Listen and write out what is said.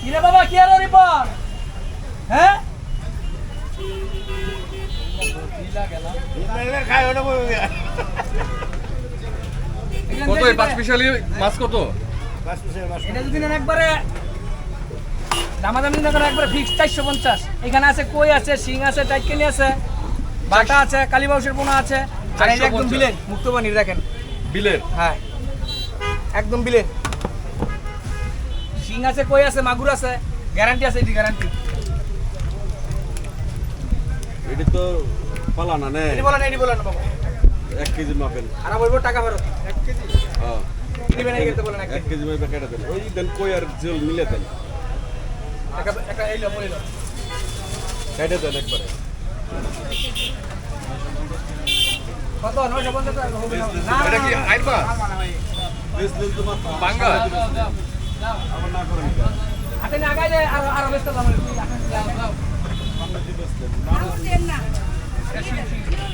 কিরে বাবা কি আর রিপোর্ট হ্যাঁ? কত পাঁচ পিসালি মাছ কত? একবারে দামাদামি না একবারে ফিক্স চারশো পঞ্চাশ। এখানে আছে কই আছে শিং আছে টাইটকেনি আছে বাটা আছে কালীবাউসের পোনা আছে। একদম বিলেন মুক্তবাণী দেখেন। বিলের? হ্যাঁ। একদম বিলেন শিং আছে কই আছে মাগুর আছে গ্যারান্টি আছে এটি গ্যারান্টি এটা তো পালানা নে এটি বলা বলেন এটি বলেন বাবা এক কেজি মাপেন আর বলব টাকা ফেরত এক কেজি হ্যাঁ নিবেন এই করতে বলেন এক এক কেজি কেজি মাপে কেটে দেন ওই দেন কই আর জল মিলে দেন একটা একটা এই লো বলে কেটে দেন একবারে কত পঞ্চাশ টাকা হবে না? না, এটা কি না, না। বেশ দিন তো মাত্র বাঙ্গা আমার না করেন হাতে আগাই যায় আর